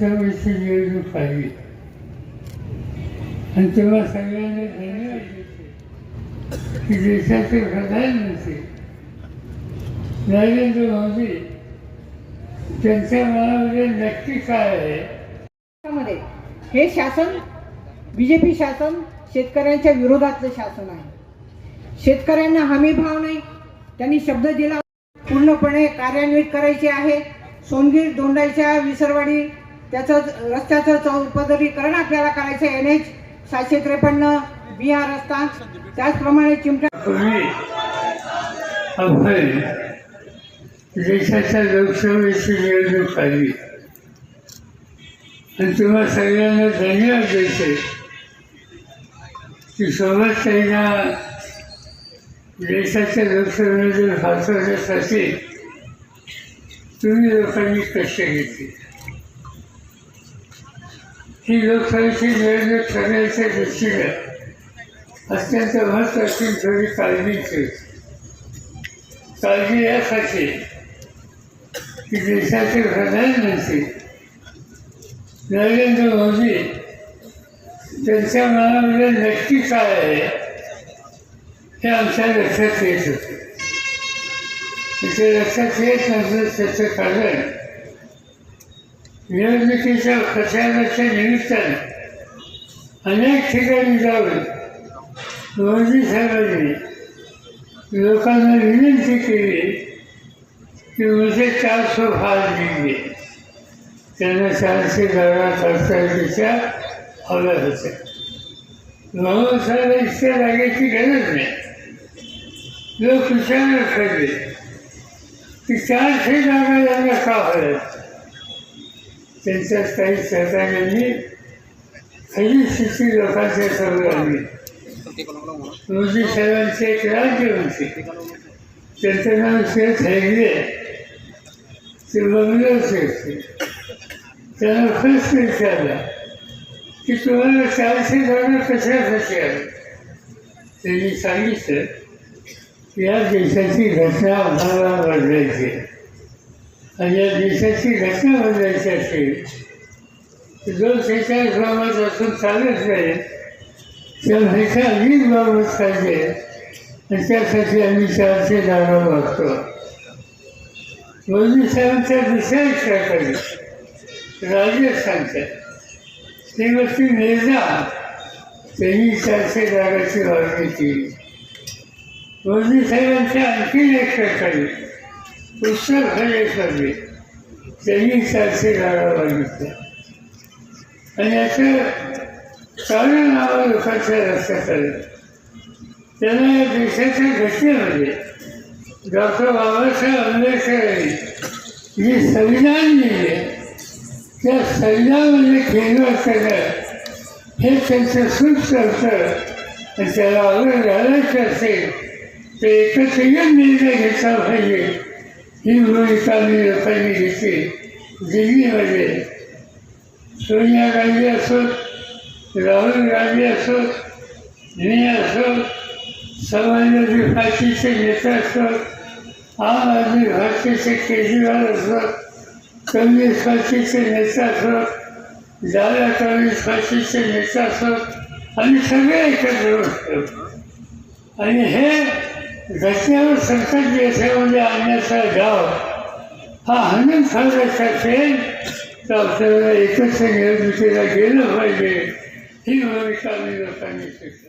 लोकसभेची निवडणूक आली आणि तेव्हा सगळ्यांना धन्यवाद की देशाचे प्रधानमंत्री नरेंद्र मोदी त्यांच्या मनामध्ये नक्की काय आहे? हे शासन बी जे पी शासन शेतकऱ्यांच्या विरोधातलं शासन आहे. शेतकऱ्यांना हमी भाव नाही. त्यांनी शब्द दिला. पूर्णपणे कार्यान्वित करायचे आहे. सोनगीर दोंडाईच्या विसरवाडी त्याचं रस्त्याचं चौपदरीकरण आपल्याला करायचं एन एच सातशे त्रेपन्न बी बिहार रस्ता. त्याचप्रमाणे चिमटा देशाच्या लोकसभेची निवडणूक आली. आणि तुम्हा सगळ्यांना धन्यवाद द्यायचे की सोबत त्यांना देशाच्या लोकसभेमध्ये भासवण्यासाठी तुम्ही लोकांनी कष्ट घेतले. ही लोकशाहीची निवडणूक करण्याच्या दृष्टीने अत्यंत महत्वाची थोडी काळजी काळजी यासाठी की देशाचे प्रधानमंत्री नरेंद्र मोदी त्यांच्या मनामध्ये नक्की काय आहे हे आमच्या लक्षात येत होते ते लक्षात येत नसलं त्याचं कारण निवडणुकीच्या प्रचाराच्या निमित्ताने अनेक ठिकाणी जाऊन मोदी साहेबांनी लोकांना विनंती केली की मुझे चार सो भाग दिले त्यांना चारशे जागा खासदारकीच्या हव्या होत्या. म्हणून साहेब इतक्या जागेची गरज नाही. लोक विचारत ठरले की चारशे जागा त्यांना का हव्यात त्यांच्यात काही सहकार्यांनी खरी स्थिती लोकांचे सर्व आणली. मोदी साहेबांचे एक राज्यमंत्री त्यांचं नाव शेठ हेगडे. ते बंगलोरचे होते. त्यांना प्रश्न विचारला की तुम्हाला चारशे जागा कशासाठी आल्या त्यांनी सांगितलं की या देशाची घटना आम्हाला बदलायची आहे. आणि या देशाची घटना बदलायची असेल तर त्याच्या सेहेचाळीस असून चालत नाही त्यापेक्षा अधिक बाबत पाहिजे आणि त्यासाठी आम्ही चारशे जागा बघतो मोदी साहेबांच्या दुसऱ्या विषयाकडे राजस्थानच्या. श्रीमती मिर्झा त्यांनी चारशे जागाची मागणी केली. मोदी साहेबांच्या आणखी एक प्रकारे उत्तर प्रदेशमध्ये त्यांनी चारशे जागा मागितल्या आणि याचं चालू नावं लोकांच्या लक्षात आलं. त्यांना या देशाच्या घटनेमध्ये डॉक्टर बाबासाहेब आंबेडकर यांनी जी संविधान लिहिले त्या संविधानामध्ये खेळवत करणं हे त्यांचं सूच करतं आणि त्याला आवड घालायचं असेल तर एकत्र निर्णय घेतला पाहिजे. ही भूमिका मी लोकांनी घेतली दिल्लीमध्ये सोनिया गांधी असोत राहुल गांधी असोत मी असो समाजवादी पार्टीचे नेते असोत आम आदमी पार्टीचे केजरीवाल असोत काँग्रेस पार्टीचे नेते असोत डाव्या काँग्रेस पार्टीचे नेते असोत आम्ही सगळे एकत्र बसतो. आणि हे घटनेवर संकट देशामध्ये म्हणजे आणण्याचा गाव हा हनन खाण्याचा असेल तर आपल्याला एकत्र निर्मितीला गेलं पाहिजे. ही भूमिका मी लोकांनी शिकली